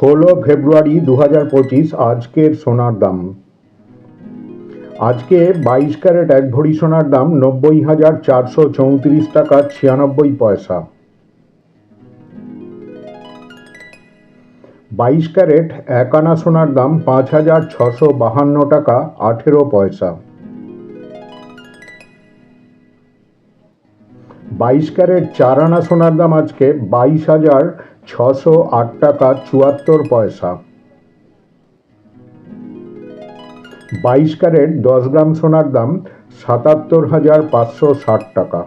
ষোলো ফেব্রুয়ারি দু হাজার পঁচিশ আজকের সোনার দাম। আজকে বাইশ ক্যারেট এক ভরি সোনার দাম নব্বই হাজার চারশো চৌত্রিশ টাকা ছিয়ানব্বই পয়সা। বাইশ ক্যারেট এক আনা সোনার দাম পাঁচ হাজার ছশো বাহান্ন টাকা আঠেরো পয়সা। বাইশ ক্যারেট চার আনা সোনার দাম আজকে বাইশ হাজার ছশো আট টাকা চুয়াত্তর পয়সা। বাইশ ক্যারেট দশ গ্রাম সোনার দাম সাতাত্তর হাজার পাঁচশো ষাট টাকা।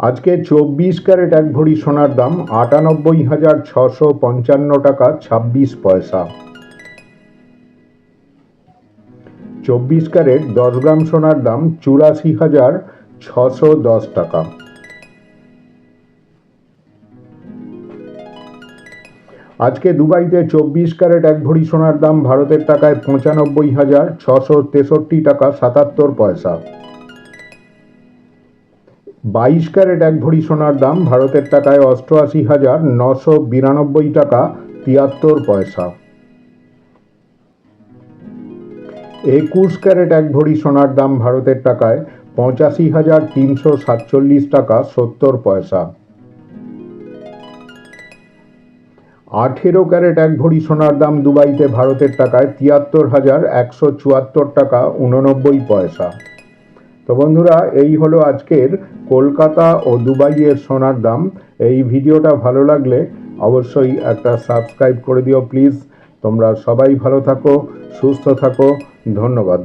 আজকে চব্বিশ ক্যারেট এক ভরি সোনার দাম আটানব্বই হাজার ছশো পঞ্চান্ন টাকা ছাব্বিশ পয়সা। চব্বিশ ক্যারেট দশ গ্রাম সোনার দাম চুরাশি হাজার ছশো দশ টাকা। আজকে দুবাইতে চব্বিশ ক্যারেট এক ভরি সোনার দাম ভারতের টাকায় পঁচানব্বই হাজার ছশো তেষট্টি টাকা সাতাত্তর পয়সা। বাইশ ক্যারেট এক ভরি সোনার দাম ভারতের টাকায় অষ্টআশি হাজার নশো বিরানব্বই টাকা তিয়াত্তর পয়সা। একুশ ক্যারেট এক ভরি সোনার দাম ভারতের টাকায় পঁচাশি হাজার তিনশো সাতচল্লিশ টাকা সত্তর পয়সা। আঠেরো ক্যারেট এক ভরি সোনার দাম দুবাইতে ভারতের টাকায় তিয়াত্তর হাজার একশো চুয়াত্তর টাকা উননব্বই পয়সা। তো বন্ধুরা, এই হলো আজকের কলকাতা ও দুবাইয়ের সোনার দাম। এই ভিডিওটা ভালো লাগলে অবশ্যই একটা সাবস্ক্রাইব করে দিও প্লিজ। তোমরা সবাই ভালো থাকো, সুস্থ থাকো, ধন্যবাদ।